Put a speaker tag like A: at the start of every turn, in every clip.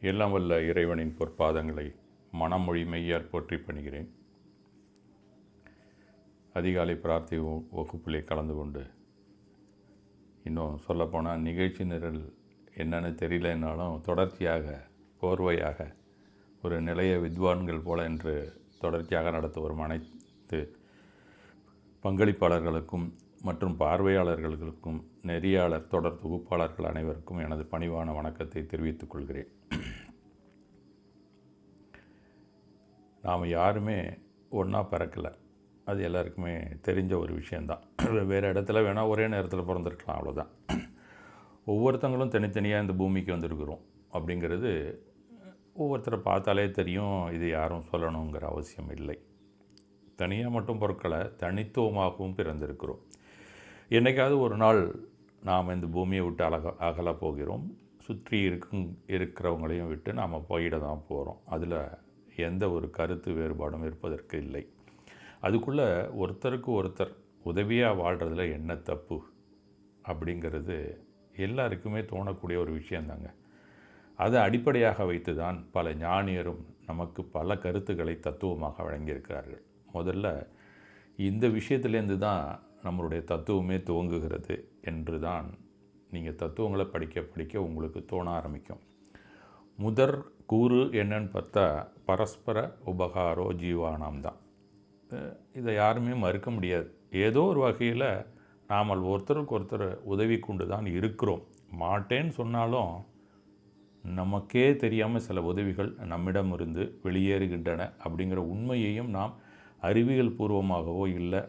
A: எல்லாம் வல்ல இறைவனின் பொற்பாதங்களை மனமொழி மெய்யார் போற்றி பணிகிறேன். அதிகாலை பிரார்த்தை வகுப்பிலே கலந்து கொண்டு இன்னும் சொல்லப்போனால் நிகழ்ச்சி நிரல் என்னன்னு தெரியலனாலும் தொடர்ச்சியாக கோர்வையாக ஒரு நிலைய வித்வான்கள் போல என்று தொடர்ச்சியாக நடத்த வரும் அனைத்து பங்களிப்பாளர்களுக்கும் மற்றும் பார்வையாளர்களுக்கும் நெறியாளர் தொடர் தொகுப்பாளர்கள் அனைவருக்கும் எனது பணிவான வணக்கத்தை தெரிவித்துக் கொள்கிறேன். நாம் யாருமே ஒன்றா பிறக்கலை. அது எல்லாருக்குமே தெரிஞ்ச ஒரு விஷயந்தான் வேறு இடத்துல வேணால் ஒரே நேரத்தில் பிறந்திருக்கலாம் அவ்வளோதான் ஒவ்வொருத்தங்களும் தனித்தனியாக இந்த பூமிக்கு வந்திருக்கிறோம் அப்படிங்கிறது ஒவ்வொருத்தரை பார்த்தாலே தெரியும் இது யாரும் சொல்லணுங்கிற அவசியம் இல்லை. தனியாக மட்டும் பொருட்களை தனித்துவமாகவும் பிறந்திருக்கிறோம். என்னைக்காவது ஒரு நாள் நாம் இந்த பூமியை விட்டு அழக அகல போகிறோம். சுற்றி இருக்கும் இருக்கிறவங்களையும் விட்டு நாம் போயிட தான் போகிறோம் அதில் எந்த ஒரு கருத்து வேறுபாடும் இருப்பதற்கு இல்லை. அதுக்குள்ளே ஒருத்தருக்கு ஒருத்தர் உதவியாக வாழ்கிறதுல என்ன தப்பு அப்படிங்கிறது எல்லாருக்குமே தோணக்கூடிய ஒரு விஷயந்தாங்க. அதை அடிப்படையாக வைத்து தான் பல ஞானியரும் நமக்கு பல கருத்துக்களை தத்துவமாக வழங்கியிருக்கிறார்கள். முதல்ல இந்த விஷயத்துலேருந்து தான் நம்மளுடைய தத்துவமே துவங்குகிறது என்று தான் நீங்கள் தத்துவங்களை படிக்க படிக்க உங்களுக்கு தோண ஆரம்பிக்கும். முதற் கூறு என்னன்னு பார்த்தா பரஸ்பர உபகாரோ ஜீவானாம் தான். இதை யாருமே மறுக்க முடியாது. ஏதோ ஒரு வகையில் நாம் ஒருத்தருக்கு ஒருத்தர் உதவி கொண்டு தான் இருக்கிறோம். மாட்டேன்னு சொன்னாலும் நமக்கே தெரியாமல் சில உதவிகள் நம்மிடமிருந்து வெளியேறுகின்றன அப்படிங்கிற உண்மையையும் நாம் அறிவியல் பூர்வமாகவோ இல்லை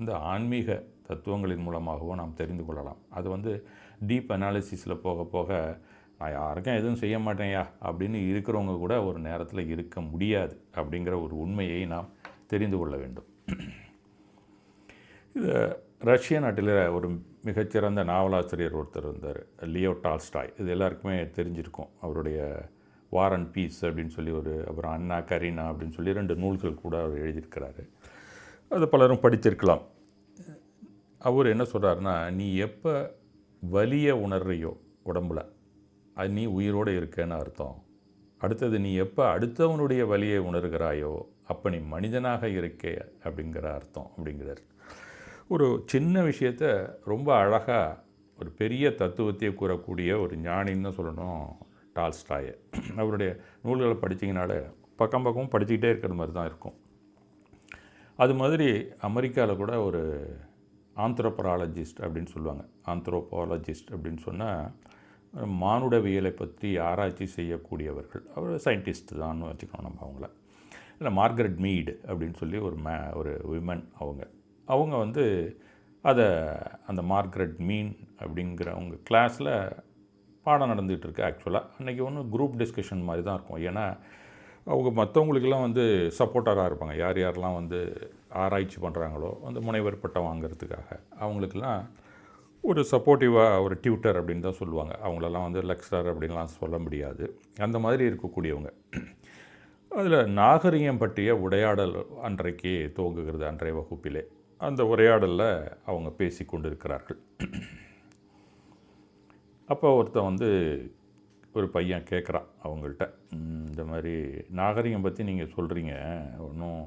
A: இந்த ஆன்மீக தத்துவங்களின் மூலமாகவோ நாம் தெரிந்து கொள்ளலாம். அது வந்து டீப் அனாலிசிஸில் போக போக நான் யாருக்கும் எதுவும் செய்ய மாட்டேன்யா அப்படின்னு இருக்கிறவங்க கூட ஒரு நேரத்தில் இருக்க முடியாது அப்படிங்கிற ஒரு உண்மையை நாம் தெரிந்து கொள்ள வேண்டும். இது ரஷ்ய நாட்டில் ஒரு மிகச்சிறந்த நாவலாசிரியர் ஒருத்தர் இருந்தார் லியோ டால்ஸ்டாய். இது எல்லாருக்குமே தெரிஞ்சிருக்கும். அவருடைய வார் அண்ட் பீஸ் அப்படின்னு சொல்லி ஒரு அப்புறம் அண்ணா கரீனா அப்படின்னு சொல்லி ரெண்டு நூல்கள் கூட அவர் எழுதியிருக்கிறாரு. அது பலரும் படித்திருக்கலாம் அவர் என்ன சொல்கிறாருன்னா நீ எப்போ வலியை உணர்றியோ உடம்புல அது நீ உயிரோடு இருக்கேன்னு அர்த்தம். அடுத்தது நீ எப்போ அடுத்தவனுடைய வலியை உணர்கிறாயோ அப்போ நீ மனிதனாக இருக்கே அப்படிங்கிற அர்த்தம் அப்படிங்கிறார். ஒரு சின்ன விஷயத்த ரொம்ப அழகாக ஒரு பெரிய தத்துவத்தை கூறக்கூடிய ஒரு ஞானின்னு தான் சொல்லணும் டால்ஸ்டாயை. அவருடைய நூல்களை படித்தீங்கனாலே பக்கம் பக்கமும் படிச்சுக்கிட்டே இருக்கிற மாதிரி தான் இருக்கும். அது மாதிரி அமெரிக்காவில் கூட ஒரு ஆந்த்ரோபராலஜிஸ்ட் அப்படின்னு சொல்லுவாங்க. ஆந்த்ரோபாலஜிஸ்ட் அப்படின்னு சொன்னால் மானுடவியலை பற்றி ஆராய்ச்சி செய்யக்கூடியவர்கள். அவர் சயின்டிஸ்ட் தான் வச்சுக்கணும் நம்ம அவங்கள. இல்லை மார்கரெட் மீடு அப்படின்னு சொல்லி ஒரு மே ஒரு விமன் அவங்க. அவங்க வந்து அதை அந்த மார்கரெட் மீன் அப்படிங்கிறவங்க கிளாஸில் பாடம் நடந்துகிட்ருக்கு ஆக்சுவலாக அன்றைக்கி ஒன்று குரூப் டிஸ்கஷன் மாதிரி தான் இருக்கும். ஏன்னா அவங்க மற்றவங்களுக்கெல்லாம் வந்து சப்போர்ட்டராக இருப்பாங்க. யார் யாரெல்லாம் வந்து ஆராய்ச்சி பண்ணுறாங்களோ அந்த முனைவர் பட்டம் வாங்குறதுக்காக. அவங்களுக்கெல்லாம் ஒரு சப்போர்ட்டிவாக ஒரு டியூட்டர் அப்படின்னு தான் சொல்லுவாங்க. அவங்களெல்லாம் வந்து லெக்சரர் அப்படின்லாம் சொல்ல முடியாது. அந்த மாதிரி இருக்கக்கூடியவங்க. அதில் நாகரிகம் பற்றிய உரையாடல் அன்றைக்கு துவங்குகிறது அன்றைய வகுப்பிலே. அந்த உரையாடலில் அவங்க பேசி கொண்டிருக்கிறார்கள். அப்போ ஒருத்தன் வந்து ஒரு பையன் கேட்குறான் அவங்கள்ட்ட. இந்த மாதிரி நாகரிகம் பற்றி நீங்கள் சொல்கிறீங்க ஒன்றும்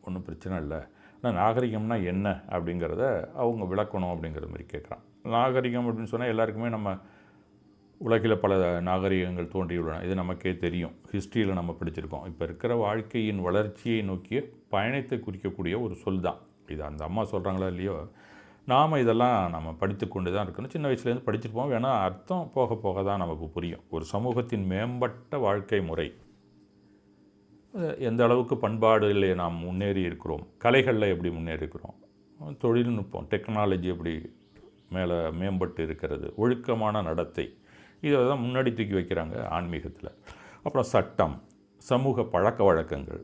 A: ஒன்றும் பிரச்சனை இல்லை. ஆனால் நாகரிகம்னா என்ன? அப்படிங்கிறத அவங்க விளக்கணும் அப்படிங்கிற மாதிரி கேட்குறான் நாகரிகம் அப்படின்னு சொன்னால் எல்லாருக்குமே நம்ம உலகில் பல நாகரிகங்கள் தோன்றியுள்ளன. இது நமக்கே தெரியும். ஹிஸ்ட்ரியில் நம்ம படிச்சிருக்கோம். இப்போ இருக்கிற வாழ்க்கையின் வளர்ச்சியை நோக்கிய பயணத்தை குறிக்கக்கூடிய ஒரு சொல் தான் இது அந்த அம்மா சொல்கிறாங்களா இல்லையோ? நாம் இதெல்லாம் நம்ம படித்து கொண்டு தான் இருக்கணும். சின்ன வயசுலேருந்து படிச்சிருப்போம் வேணால் அர்த்தம் போக போக தான் நமக்கு புரியும். ஒரு சமூகத்தின் மேம்பட்ட வாழ்க்கை முறை. எந்த அளவுக்கு பண்பாடுகளில் நாம் முன்னேறி இருக்கிறோம்? கலைகளில் எப்படி முன்னேறி இருக்கிறோம் தொழில்நுட்பம் டெக்னாலஜி எப்படி மேலே மேம்பட்டு இருக்கிறது. ஒழுக்கமான நடத்தை. இதை தான் முன்னாடி தூக்கி வைக்கிறாங்க ஆன்மீகத்தில். அப்புறம் சட்டம் சமூக பழக்க வழக்கங்கள்.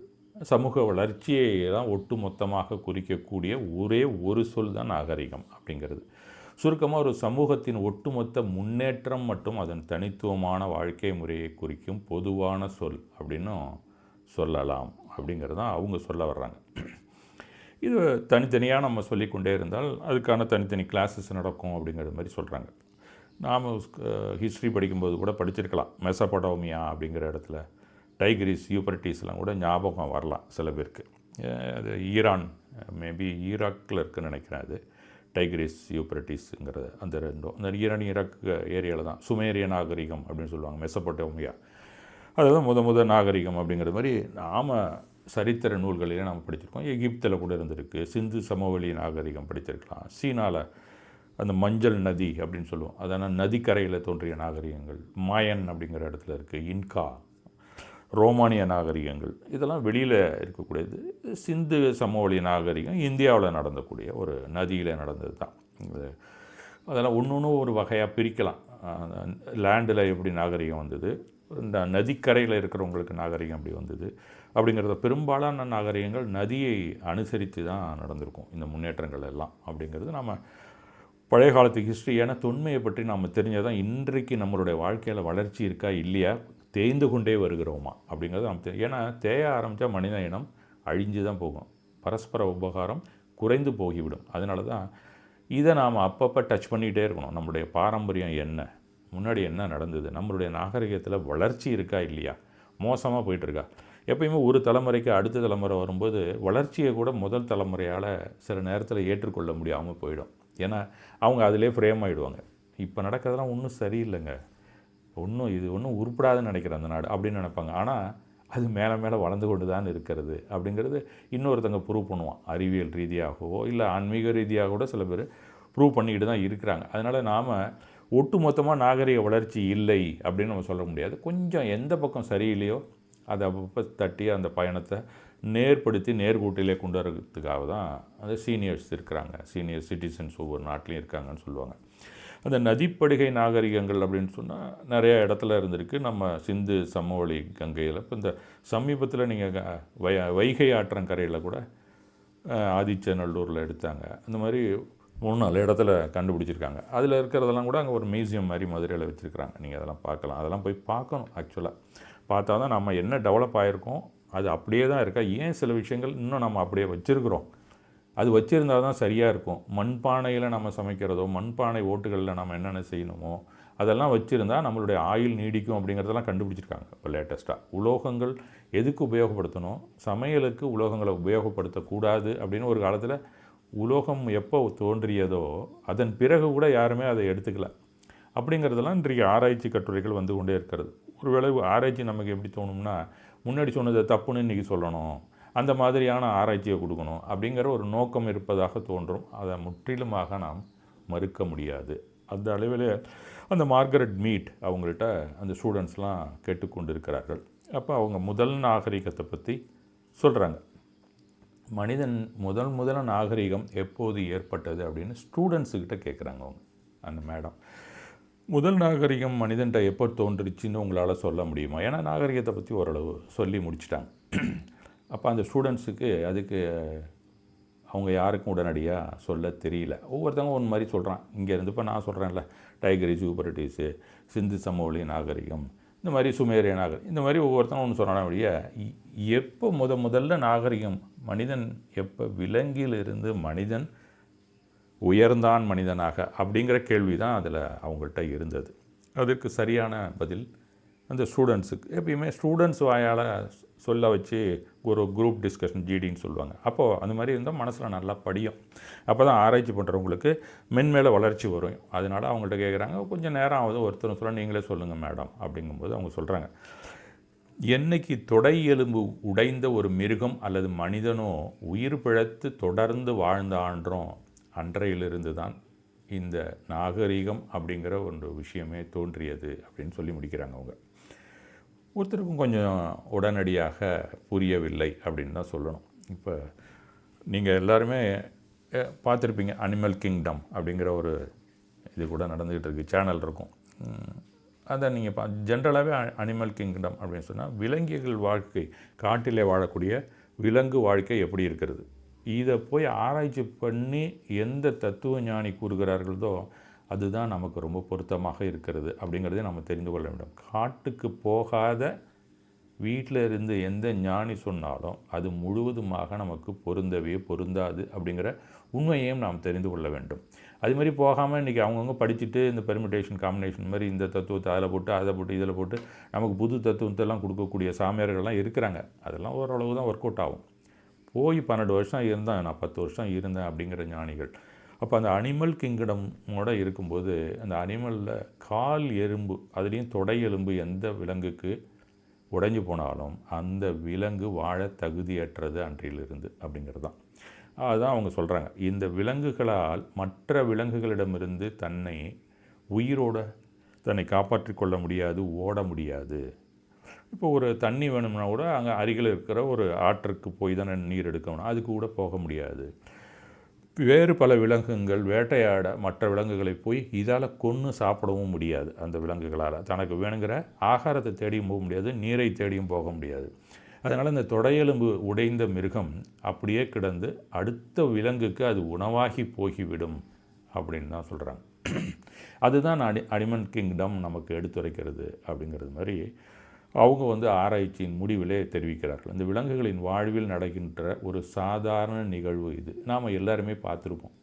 A: சமூக வளர்ச்சியை தான் ஒட்டு மொத்தமாக குறிக்கக்கூடிய ஒரே ஒரு சொல் தான் நாகரிகம் அப்படிங்கிறது. சுருக்கமாக ஒரு சமூகத்தின் ஒட்டுமொத்த முன்னேற்றம் மற்றும் அதன் தனித்துவமான வாழ்க்கை முறையை குறிக்கும் பொதுவான சொல் அப்படின்னும் சொல்லலாம் அப்படிங்கிறது தான் அவங்க சொல்ல வர்றாங்க. இது தனித்தனியாக நம்ம சொல்லிக்கொண்டே இருந்தால் அதுக்கான தனித்தனி கிளாஸஸ் நடக்கும் அப்படிங்கிற மாதிரி சொல்கிறாங்க நாம் ஹிஸ்ட்ரி படிக்கும்போது கூட படிச்சிருக்கலாம். மெசபடோமியா அப்படிங்கிற இடத்துல டைகிரிஸ் யூபர்டிஸ்லாம் கூட ஞாபகம் வரலாம் சில பேருக்கு. அது ஈரான் மேபி ஈராக்கில் இருக்குன்னு நினைக்கிறேன் அது. டைகிரிஸ் யூப்பரட்டிஸ்ங்கிறது அந்த ரெண்டும். அந்த ஈரான் ஈராக் ஏரியாவில் தான். சுமேரிய நாகரிகம் அப்படின்னு சொல்லுவாங்க மெசபடோமியா அதுதான் முத முத நாகரிகம் அப்படிங்கிற மாதிரி நாம் சரித்திர நூல்களில் நாம் படிச்சிருக்கோம் எகிப்தில் கூட இருந்திருக்கு. சிந்து சமவெளி நாகரிகம் படித்திருக்கலாம். சீனாவில் அந்த மஞ்சள் நதி அப்படின்னு சொல்லுவோம். அதனால் நதிக்கரையில் தோன்றிய நாகரிகங்கள். மாயன் அப்படிங்கிற இடத்துல இருக்குது இன்கா ரோமானிய நாகரிகங்கள். இதெல்லாம் வெளியில் இருக்கக்கூடியது. சிந்து சமவெளி நாகரிகம் இந்தியாவில் நடந்தக்கூடிய ஒரு நதியில் நடந்தது தான் அதெல்லாம் ஒன்று ஒன்று ஒரு வகையாக பிரிக்கலாம். லேண்டில் எப்படி நாகரிகம் வந்தது. இந்த நதிக்கரையில் இருக்கிறவங்களுக்கு நாகரிகம் அப்படி வந்தது. அப்படிங்கிறத பெரும்பாலான நாகரிகங்கள் நதியை அனுசரித்து தான் நடந்திருக்கும். இந்த முன்னேற்றங்கள் எல்லாம் அப்படிங்கிறது நம்ம பழைய காலத்து ஹிஸ்ட்ரி ஏன்னா தொன்மையை பற்றி நாம் தெரிஞ்சால் தான் இன்றைக்கு நம்மளுடைய வாழ்க்கையில் வளர்ச்சி இருக்கா இல்லையா? தேய்ந்து கொண்டே வருகிறோமா? அப்படிங்கிறது நாம் தெரியும் ஏன்னா தேய ஆரம்பித்தா மனித இனம் அழிஞ்சு தான் போகும். பரஸ்பர உபகாரம் குறைந்து போகிவிடும். அதனால தான் இதை நாம் அப்பப்போ டச் பண்ணிகிட்டே இருக்கணும். நம்மளுடைய பாரம்பரியம் என்ன? முன்னாடி என்ன நடந்தது? நம்மளுடைய நாகரிகத்தில் வளர்ச்சி இருக்கா இல்லையா? மோசமாக போயிட்டுருக்கா எப்பயுமே ஒரு தலைமுறைக்கு அடுத்த தலைமுறை வரும்போது வளர்ச்சியை கூட முதல் தலைமுறையால் சில நேரத்தில் ஏற்றுக்கொள்ள முடியாமல் போயிடும். ஏன்னா அவங்க அதிலே ஃப்ரேம் ஆகிடுவாங்க இப்போ நடக்கிறதெல்லாம் ஒன்றும் சரியில்லைங்க. ஒன்றும் இது ஒன்றும் உருப்படாதுன்னு நினைக்கிறேன் அந்த நாடு அப்படின்னு நினைப்பாங்க. ஆனால் அது மேலே மேலே வளர்ந்து கொண்டு தான் இருக்கிறது அப்படிங்கிறது இன்னொருத்தங்க ப்ரூவ் பண்ணுவான். அறிவியல் ரீதியாகவோ இல்லை ஆன்மீக ரீதியாக கூட சில பேர் ப்ரூவ் பண்ணிக்கிட்டு தான் இருக்கிறாங்க. அதனால் நாம் ஒட்டு மொத்தமாக நாகரிக வளர்ச்சி இல்லை அப்படின்னு நம்ம சொல்ல முடியாது. கொஞ்சம் எந்த பக்கம் சரியில்லையோ அதை அப்பப்போ தட்டி அந்த பயணத்தை நேர்படுத்தி நேர்கூட்டிலே கொண்டு வரதுக்காக தான் அந்த சீனியர்ஸ் இருக்கிறாங்க. சீனியர் சிட்டிசன்ஸ் ஒவ்வொரு நாட்டிலையும் இருக்காங்கன்னு சொல்லுவாங்க. அந்த நதிப்படுகை நாகரிகங்கள் அப்படின்னு சொன்னால் நிறையா இடத்துல இருந்திருக்கு. நம்ம சிந்து சமவெளி கங்கையில். இப்போ இந்த சமீபத்தில் நீங்கள் வை வைகை ஆற்றங்கரையில் கூட ஆதிச்சநல்லூரில் எடுத்தாங்க. அந்த மாதிரி மூணு நாலு இடத்துல கண்டுபிடிச்சிருக்காங்க. அதில் இருக்கிறதெல்லாம் கூட அங்கே ஒரு மியூசியம் மாதிரி மதுரையில் வச்சுருக்கிறாங்க. நீங்கள் அதெல்லாம் பார்க்கலாம். அதெல்லாம் போய் பார்க்கணும் ஆக்சுவலாக பார்த்தா தான் நம்ம என்ன டெவலப் ஆகிருக்கோம் அது அப்படியே தான் இருக்கா? ஏன் சில விஷயங்கள் இன்னும் நம்ம அப்படியே வச்சுருக்குறோம்? அது வச்சுருந்தா தான் சரியாக இருக்கும். மண்பானையில் நம்ம சமைக்கிறதோ மண்பானை ஓட்டுகளில் நம்ம என்னென்ன செய்யணுமோ அதெல்லாம் வச்சுருந்தா நம்மளுடைய ஆயுள் நீடிக்கும் அப்படிங்கிறதெல்லாம் கண்டுபிடிச்சிருக்காங்க இப்போ லேட்டஸ்ட்டாக உலோகங்கள் எதுக்கு உபயோகப்படுத்தணும்? சமையலுக்கு உலோகங்களை உபயோகப்படுத்தக்கூடாது அப்படின்னு ஒரு காலத்தில் உலோகம் எப்போ தோன்றியதோ அதன் பிறகு கூட யாருமே அதை எடுத்துக்கல. அப்படிங்கிறதெல்லாம் இன்றைக்கு ஆராய்ச்சி கட்டுரைகள் வந்து கொண்டே இருக்கிறது. ஒருவேளை ஆராய்ச்சி நமக்கு எப்படி தோணும்னா முன்னாடி சொன்னதை தப்புன்னு இன்றைக்கி சொல்லணும் அந்த மாதிரியான ஆராய்ச்சியை கொடுக்கணும் அப்படிங்கிற ஒரு நோக்கம் இருப்பதாக தோன்றும். அதை முற்றிலுமாக நாம் மறுக்க முடியாது. அந்த அளவில் அந்த மார்கரெட் மீட் அவங்கள்ட்ட அந்த ஸ்டூடெண்ட்ஸ்லாம் கேட்டுக்கொண்டிருக்கிறார்கள். அப்போ அவங்க முதல் நாகரிகத்தை பற்றி சொல்கிறாங்க மனிதன் முதல் முதல நாகரிகம் எப்போது ஏற்பட்டது அப்படின்னு ஸ்டூடெண்ட்ஸுக்கிட்ட கேட்குறாங்க அவங்க அந்த மேடம். முதல் நாகரிகம் மனிதன்ட்ட எப்போ தோன்றுச்சுன்னு உங்களால் சொல்ல முடியுமா? ஏன்னா நாகரிகத்தை பற்றி ஓரளவு சொல்லி முடிச்சிட்டாங்க. அப்போ அந்த ஸ்டூடெண்ட்ஸுக்கு அதுக்கு அவங்க யாருக்கும் உடனடியாக சொல்ல தெரியல. ஒவ்வொருத்தவங்க ஒன்று மாதிரி சொல்கிறான் இங்கேருந்து இப்போ நான் சொல்கிறேன்ல டைகரி யூபரட்டிஸு சிந்து சமவெளி நாகரிகம் இந்த மாதிரி சுமேரிய நாகரிகம் இந்த மாதிரி ஒவ்வொருத்தரும் ஒன்று சொல்கிறான் வழியா எப்போ முத முதல்ல நாகரிகம் மனிதன் எப்போ விலங்கிலிருந்து மனிதன் உயர்ந்தான் மனிதனாக அப்படிங்கிற கேள்வி தான் அதில் அவங்கள்ட்ட இருந்தது. அதுக்கு சரியான பதில் அந்த ஸ்டூடெண்ட்ஸுக்கு எப்பயுமே ஸ்டூடெண்ட்ஸ் வாயால் சொல்ல வச்சு ஒரு குரூப் டிஸ்கஷன் ஜிடின்னு சொல்லுவாங்க. அப்போது அந்த மாதிரி இருந்தால் மனசில் நல்லா படியும். அப்போ தான் ஆராய்ச்சி பண்ணுறவங்களுக்கு மென்மேலே வளர்ச்சி வரும். அதனால் அவங்கள்ட்ட கேட்குறாங்க கொஞ்சம் நேரம் ஆகுது. ஒருத்தர் சொல்ல நீங்களே சொல்லுங்கள் மேடம் அப்படிங்கும்போது அவங்க சொல்கிறாங்க என்னைக்கு தொடை எலும்பு உடைந்த ஒரு மிருகம் அல்லது மனிதனோ உயிர் பிழைத்து தொடர்ந்து வாழ்ந்தான்றோம் அன்றையிலிருந்து தான் இந்த நாகரிகம் அப்படிங்கிற ஒரு விஷயமே தோன்றியது அப்படின்னு சொல்லி முடிக்கிறாங்க அவங்க. ஒருத்தருக்கும் கொஞ்சம் உடனடியாக புரியவில்லை அப்படின்னு தான் சொல்லணும். இப்போ நீங்கள் எல்லாருமே பார்த்துருப்பீங்க அனிமல் கிங்டம் அப்படிங்கிற ஒரு இது கூட நடந்துக்கிட்டு இருக்கு சேனல் இருக்கும். அதை நீங்கள் பா ஜென்ரலாகவே அனிமல் கிங்டம் அப்படின்னு சொன்னால் விலங்குகள் வாழ்க்கை காட்டிலே வாழக்கூடிய விலங்கு வாழ்க்கை எப்படி இருக்கிறது? இதை போய் ஆராய்ச்சி பண்ணி எந்த தத்துவ ஞானி கூறுகிறார்களோ அதுதான் நமக்கு ரொம்ப பொருத்தமாக இருக்கிறது அப்படிங்கிறதே நம்ம தெரிந்து கொள்ள வேண்டும். காட்டுக்கு போகாத வீட்டில் இருந்து எந்த ஞானி சொன்னாலும் அது முழுவதுமாக நமக்கு பொருந்தவே பொருந்தாது அப்படிங்கிற உண்மையையும் நாம் தெரிந்து கொள்ள வேண்டும். அது மாதிரி போகாமல் இன்றைக்கி அவங்கவுங்க படிச்சுட்டு இந்த பெர்மிட்டேஷன் காம்பினேஷன் மாதிரி இந்த தத்துவத்தை அதில் போட்டு அதை போட்டு இதில் போட்டு நமக்கு புது தத்துவத்தெல்லாம் கொடுக்கக்கூடிய சாமியார்கள்லாம் இருக்கிறாங்க. அதெல்லாம் ஓரளவு தான் ஒர்க் அவுட் ஆகும். போய் பன்னெண்டு வருஷம் இருந்தேன். நான் பத்து வருஷம் இருந்தேன் அப்படிங்கிற ஞானிகள். அப்போ அந்த அனிமல் கிங்டமோட இருக்கும்போது அந்த அனிமலில் கால் எறும்பு அதுலேயும் தொடை எலும்பு எந்த விலங்குக்கு உடைஞ்சு போனாலும் அந்த விலங்கு வாழ தகுதியற்றது அன்றிலிருந்து அப்படிங்கிறது தான் அதுதான் அவங்க சொல்கிறாங்க இந்த விலங்குகளால் மற்ற விலங்குகளிடமிருந்து தன்னை உயிரோட தன்னை காப்பாற்றிக் கொள்ள முடியாது ஓட முடியாது. இப்போ ஒரு தண்ணி வேணும்னா கூட அங்கே அருகில் இருக்கிற ஒரு ஆற்றுக்கு போய் தானே நீர் எடுக்கணும். அதுக்கு கூட போக முடியாது. வேறு பல விலங்குகள் வேட்டையாட மற்ற விலங்குகளை போய் இதால் கொன்று சாப்பிடவும் முடியாது அந்த விலங்குகளால். தனக்கு வேணுங்கிற ஆகாரத்தை தேடியும் போக முடியாது நீரை தேடியும் போக முடியாது. அதனால் இந்த தொடையெலும்பு உடைந்த மிருகம் அப்படியே கிடந்து அடுத்த விலங்குக்கு அது உணவாகி போகிவிடும் அப்படின்னு தான் சொல்கிறாங்க அதுதான் அடி அனிமன் கிங்டம் நமக்கு எடுத்துரைக்கிறது அப்படிங்கிறது மாதிரி அவங்க வந்து ஆராய்ச்சியின் முடிவிலே தெரிவிக்கிறார்கள். இந்த விலங்குகளின் வாழ்வில் நடக்கின்ற ஒரு சாதாரண நிகழ்வு இது. நாம் எல்லாருமே பார்த்துருப்போம்.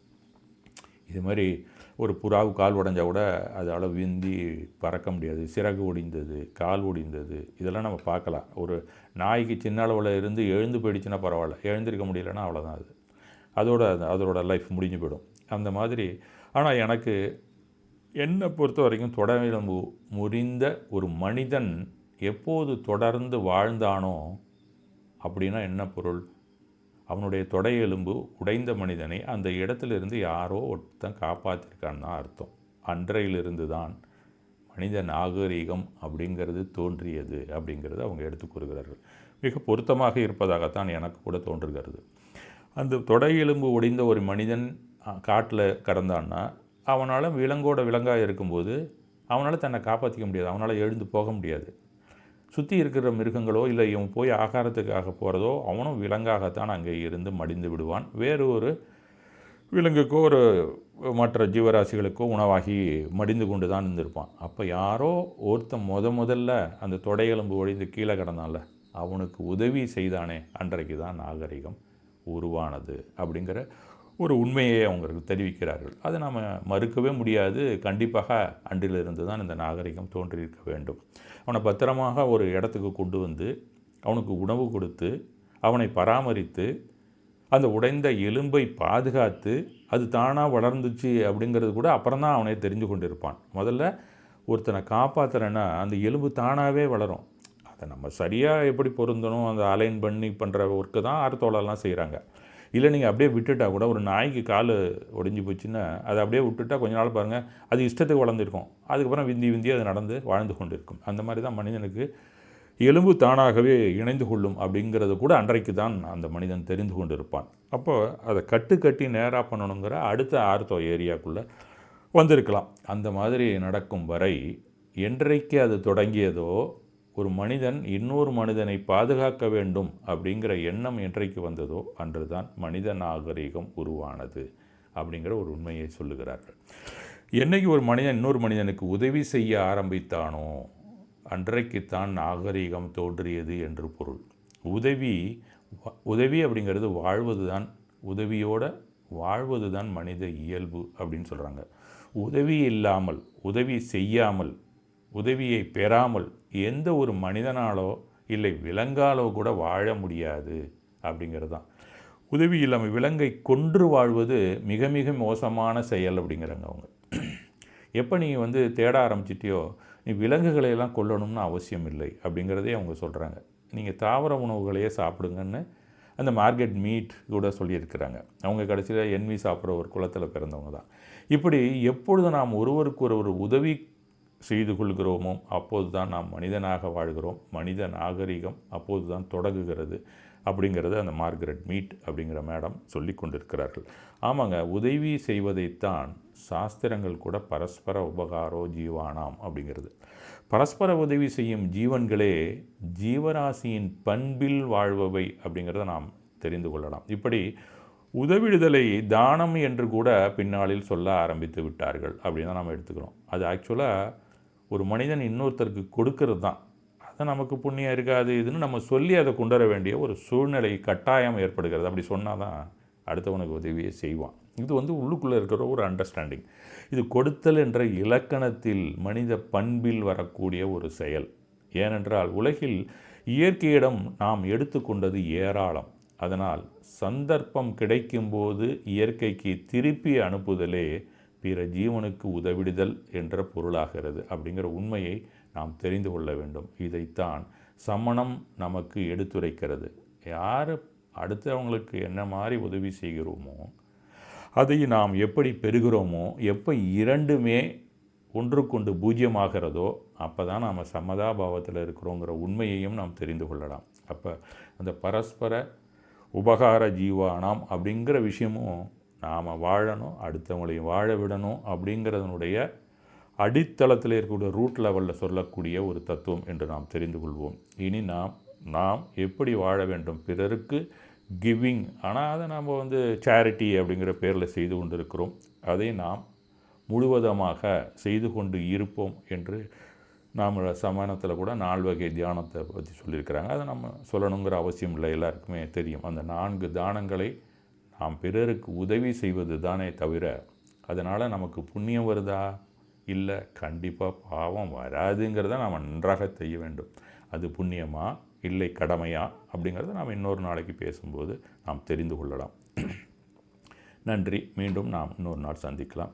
A: இது மாதிரி ஒரு புறாவு கால் உடைஞ்சால் கூட அதால் விந்தி பறக்க முடியாது. சிறகு ஒடிந்தது கால் ஒடிந்தது இதெல்லாம் நம்ம பார்க்கலாம். ஒரு நாய்க்கு சின்ன அளவில் இருந்து எழுந்து போயிடுச்சுன்னா பரவாயில்ல. எழுந்திருக்க முடியலன்னா அவ்வளோதான் அது. அதோட அதோட லைஃப் முடிஞ்சு போயிடும். அந்த மாதிரி. ஆனால் எனக்கு என்னை பொறுத்த வரைக்கும் தொடர்பு முறிந்த ஒரு மனிதன் எப்போது தொடர்ந்து வாழ்ந்தானோ அப்படின்னா என்ன பொருள்? அவனுடைய தொடையெலும்பு உடைந்த மனிதனை அந்த இடத்திலிருந்து யாரோ ஒருத்தன் காப்பாற்றிருக்கான்னு தான் அர்த்தம். அன்றையிலிருந்து தான் மனித நாகரீகம் அப்படிங்கிறது தோன்றியது அப்படிங்கிறது அவங்க எடுத்து கூறுகிறார்கள். மிக பொருத்தமாக இருப்பதாகத்தான் எனக்கு கூட தோன்றுகிறது. அந்த தொடையெலும்பு உடைந்த ஒரு மனிதன் காட்டில் கடந்தான்னா அவனால் விலங்கோட விலங்காக இருக்கும்போது அவனால் தன்னை காப்பாற்றிக்க முடியாது. அவனால் எழுந்து போக முடியாது. சுற்றி இருக்கிற மிருகங்களோ இல்லை இவன் போய் ஆகாரத்துக்காக போகிறதோ அவனும் விலங்காகத்தான் அங்கே இருந்து மடிந்து விடுவான். வேறு ஒரு விலங்குக்கோ ஒரு மற்ற ஜீவராசிகளுக்கோ உணவாகி மடிந்து கொண்டு தான் இருந்திருப்பான். அப்போ யாரோ ஒருத்தன் முத முதல்ல அந்த தொடையெலும்பு ஒழிந்து கீழே கிடந்தால அவனுக்கு உதவி செய்தானே அன்றைக்கு தான் நாகரிகம் உருவானது அப்படிங்கிற ஒரு உண்மையை அவங்களுக்கு தெரிவிக்கிறார்கள். அதை நாம் மறுக்கவே முடியாது. கண்டிப்பாக அன்றிலிருந்து தான் இந்த நாகரிகம் தோன்றியிருக்க வேண்டும். அவனை பத்திரமாக ஒரு இடத்துக்கு கொண்டு வந்து அவனுக்கு உணவு கொடுத்து அவனை பராமரித்து அந்த உடைந்த எலும்பை பாதுகாத்து அது தானாக வளர்ந்துச்சு அப்படிங்கிறது கூட அப்புறம் தான் அவனை தெரிஞ்சு கொண்டிருப்பான். முதல்ல ஒருத்தனை காப்பாற்றுறேன்னா அந்த எலும்பு தானாகவே வளரும். அதை நம்ம சரியாக எப்படி பொருந்தணும்? அந்த அலைன் பண்ணி பண்ணுற ஒர்க்கு தான் ஆர்த்தோலெல்லாம் செய்கிறாங்க இல்லை நீங்கள் அப்படியே விட்டுட்டா கூட ஒரு நாய்க்கு கால் ஒடிஞ்சு போச்சுன்னா அதை அப்படியே விட்டுட்டா கொஞ்ச நாள் பாருங்கள் அது இஷ்டத்துக்கு வளர்ந்துருக்கும். அதுக்கப்புறம் விந்தி விந்தி அது நடந்து வாழ்ந்து கொண்டு இருக்கும் அந்த மாதிரி தான் மனிதனுக்கு எலும்பு தானாகவே இணைந்து கொள்ளும் அப்படிங்கிறது கூட அன்றைக்கு தான் அந்த மனிதன் தெரிந்து கொண்டு இருப்பான் அப்போ அதை கட்டு கட்டி நேராக பண்ணணுங்கிற அடுத்த ஆர்த்தோ ஏரியாக்குள்ளே வந்திருக்கலாம். அந்த மாதிரி நடக்கும் வரை என்றைக்கு அது தொடங்கியதோ ஒரு மனிதன் இன்னொரு மனிதனை பாதுகாக்க வேண்டும் அப்படிங்கிற எண்ணம் என்றைக்கு வந்ததோ அன்றுதான் மனித நாகரிகம் உருவானது அப்படிங்கிற ஒரு உண்மையை சொல்லுகிறார்கள். என்னைக்கு ஒரு மனிதன் இன்னொரு மனிதனுக்கு உதவி செய்ய ஆரம்பித்தானோ அன்றைக்குத்தான் நாகரிகம் தோன்றியது என்று பொருள். உதவி உதவி அப்படிங்கிறது வாழ்வது தான் உதவியோட வாழ்வது தான் மனித இயல்பு அப்படின்னு சொல்கிறாங்க உதவி இல்லாமல் உதவி செய்யாமல் உதவியை பெறாமல் எந்த ஒரு மனிதனாலோ இல்லை விலங்காலோ கூட வாழ முடியாது அப்படிங்கிறது தான் உதவி இல்லாமல் விலங்கை கொன்று வாழ்வது மிக மிக மோசமான செயல் அப்படிங்கிறாங்க அவங்க. எப்போ நீங்கள் வந்து தேட ஆரம்பிச்சிட்டியோ நீ விலங்குகளை எல்லாம் கொல்லணும்னு அவசியம் இல்லை அப்படிங்கிறதே அவங்க சொல்கிறாங்க நீங்கள் தாவர உணவுகளையே சாப்பிடுங்கன்னு அந்த மார்க்கெட் மீட் கூட சொல்லியிருக்கிறாங்க. அவங்க கடைசியில் என்வி சாப்பிட்ற ஒரு குளத்தில் பிறந்தவங்க தான். இப்படி எப்பொழுது நாம் ஒருவருக்கு ஒரு உதவி செய்து கொள்கிறோமோ அப்போது தான் நாம் மனிதனாக வாழ்கிறோம். மனித நாகரிகம் அப்போது தான் தொடங்குகிறது அப்படிங்கிறது அந்த மார்கரெட் மீட் அப்படிங்கிற மேடம் சொல்லி கொண்டிருக்கிறார்கள். ஆமாங்க உதவி செய்வதைத்தான் சாஸ்திரங்கள் கூட பரஸ்பர உபகாரோ ஜீவானாம் அப்படிங்கிறது. பரஸ்பர உதவி செய்யும் ஜீவன்களே ஜீவராசியின் பண்பில் வாழ்பவை அப்படிங்கிறத நாம் தெரிந்து கொள்ளலாம். இப்படி உதவிடுதலை தானம் என்று கூட பின்னாளில் சொல்ல ஆரம்பித்து விட்டார்கள் அப்படின்னு தான் நாம் எடுத்துக்கிறோம். அது ஆக்சுவலாக ஒரு மனிதன் இன்னொருத்தருக்கு கொடுக்கறது தான். அதை நமக்கு புண்ணியம் இருக்காது. இதுன்னு நம்ம சொல்லி அதை கொண்டு வர வேண்டிய ஒரு சூழ்நிலை கட்டாயம் ஏற்படுகிறது. அப்படி சொன்னால் தான் அடுத்தவனுக்கு உதவியை செய்வான். இது வந்து உள்ளுக்குள்ளே இருக்கிற ஒரு அண்டர்ஸ்டாண்டிங் இது கொடுத்தல் என்ற இலக்கணத்தில் மனித பண்பில் வரக்கூடிய ஒரு செயல். ஏனென்றால் உலகில் இயற்கையிடம் நாம் எடுத்துக்கொண்டது ஏராளம். அதனால் சந்தர்ப்பம் கிடைக்கும்போது இயற்கைக்கு திருப்பி அனுப்புதலே பிற ஜீவனுக்கு உதவிடுதல் என்ற பொருளாகிறது அப்படிங்கிற உண்மையை நாம் தெரிந்து கொள்ள வேண்டும். இதைத்தான் சமணம் நமக்கு எடுத்துரைக்கிறது. யார் அடுத்தவங்களுக்கு என்ன மாதிரி உதவி செய்கிறோமோ அதை நாம் எப்படி பெறுகிறோமோ எப்போ இரண்டுமே ஒன்றுக்கொண்டு பூஜ்யமாகிறதோ அப்போ தான் நாம் சம்மதாபாவத்தில் இருக்கிறோங்கிற உண்மையையும் நாம் தெரிந்து கொள்ளலாம். அப்போ அந்த பரஸ்பர உபகார ஜீவானாம் அப்படிங்கிற விஷயமும் நாம் வாழணும் அடுத்தவங்களையும் வாழ விடணும் அப்படிங்கிறதனுடைய அடித்தளத்தில் இருக்கக்கூடிய ரூட் லெவலில் சொல்லக்கூடிய ஒரு தத்துவம் என்று நாம் தெரிந்து கொள்வோம். இனி நாம் நாம் எப்படி வாழ வேண்டும்? பிறருக்கு கிவிங் ஆனால் அதை நாம் வந்து சேரிட்டி அப்படிங்கிற பேரில் செய்து கொண்டிருக்கிறோம். அதை நாம் முழுவதமாக செய்து கொண்டு இருப்போம் என்று நாம் சமானத்தில் கூட நால் வகை தியானத்தை பற்றி சொல்லியிருக்கிறாங்க. அதை நம்ம சொல்லணுங்கிற அவசியம் இல்லை எல்லாருக்குமே தெரியும். அந்த நான்கு தானங்களை நாம் பிறருக்கு உதவி செய்வது தானே தவிர அதனால் நமக்கு புண்ணியம் வருதா? இல்லை கண்டிப்பாக பாவம் வராதுங்கிறத நாம் நன்றாக செய்ய வேண்டும். அது புண்ணியமா? இல்லை கடமையா? அப்படிங்கிறத நாம் இன்னொரு நாளைக்கு பேசும்போது நாம் தெரிந்து கொள்ளலாம். நன்றி. மீண்டும் நாம் இன்னொரு நாள் சந்திக்கலாம்.